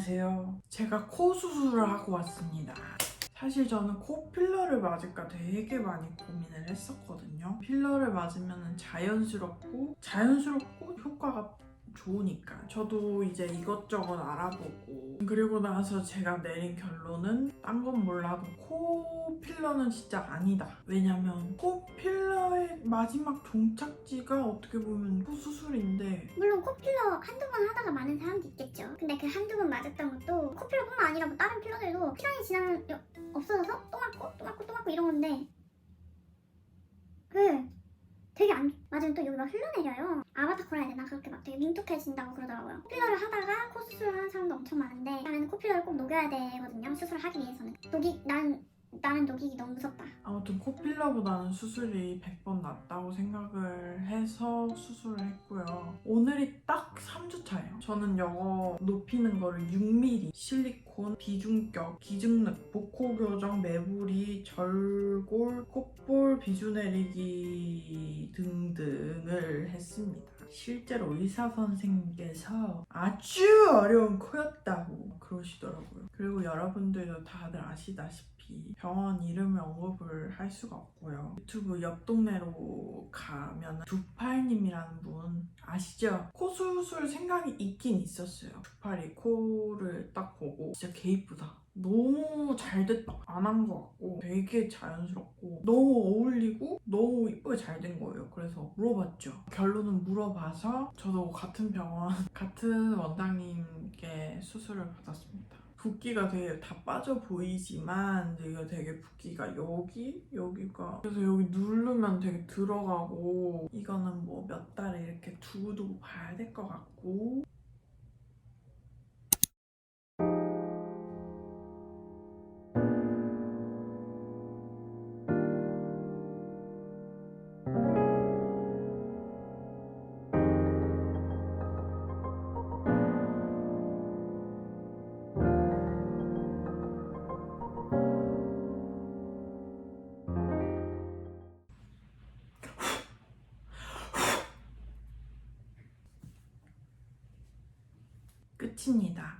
안녕하세요. 제가 코 수술을 하고 왔습니다. 사실 저는 코 필러를 맞을까 되게 많이 고민을 했었거든요. 필러를 맞으면 자연스럽고 자연스럽고 효과가 좋으니까 저도 이제 이것저것 알아보고 그리고 나서 제가 내린 결론은 딴 건 몰라도 코 필러는 진짜 아니다. 왜냐면 코 필러의 마지막 종착지가 어떻게 보면 코 수술인데 물론 코필러 한두 번 하다가 많은 사람도 있겠죠. 근데 그 한두 번 맞았던 것도 코필러뿐만 아니라 뭐 다른 필러들도 시간이 지나면 여- 없어져서 또 맞고 또 맞고 또 맞고 이런 건데 그 되게 안 맞으면 또 여기 막 흘러내려요. 아바타 해야 되나 그렇게 막 되게 뭉툭해진다고 그러더라고요. 코필러를 하다가 코 수술을 하는 사람도 엄청 많은데 나는 코필러를 꼭 녹여야 되거든요. 수술을 하기 위해서는 녹이 난 나는 녹이기 너무 무섭다. 아무튼 코 필러보다는 수술이 100번 낫다고 생각을 해서 수술을 했고요. 오늘이 딱 3주 차예요. 저는 이거 높이는 거를 6mm, 실리콘, 비중격, 기증lực, 복코 교정, 매부리, 절골, 콧볼, 비주 내리기 등 등을 했습니다. 실제로 의사 선생님께서 아주 어려운 코였다고 그러시더라고요. 그리고 여러분들도 다들 아시다시피 병원 이름을 언급을 할 수가 없고요. 유튜브 옆 동네로 가면 두팔님이라는 분 아시죠? 코 수술 생각이 있긴 있었어요. 두팔이 코를 딱 보고 진짜 개 이쁘다. 너무 잘 됐다. 안 한 것 같고 되게 자연스럽고 너무 어울리고 너무 이쁘게 잘 된 거예요. 그래서 물어봤죠. 결론은 물어봐서 저도 같은 병원 같은 원장님께 수술을 받았습니다. 붓기가 되게 다 빠져 보이지만 이게 되게 붓기가 여기 여기가. 그래서 여기 누르면 되게 들어가고 이거는 뭐 몇 달에 이렇게 두고두고 봐야 될 것 같고 끝입니다.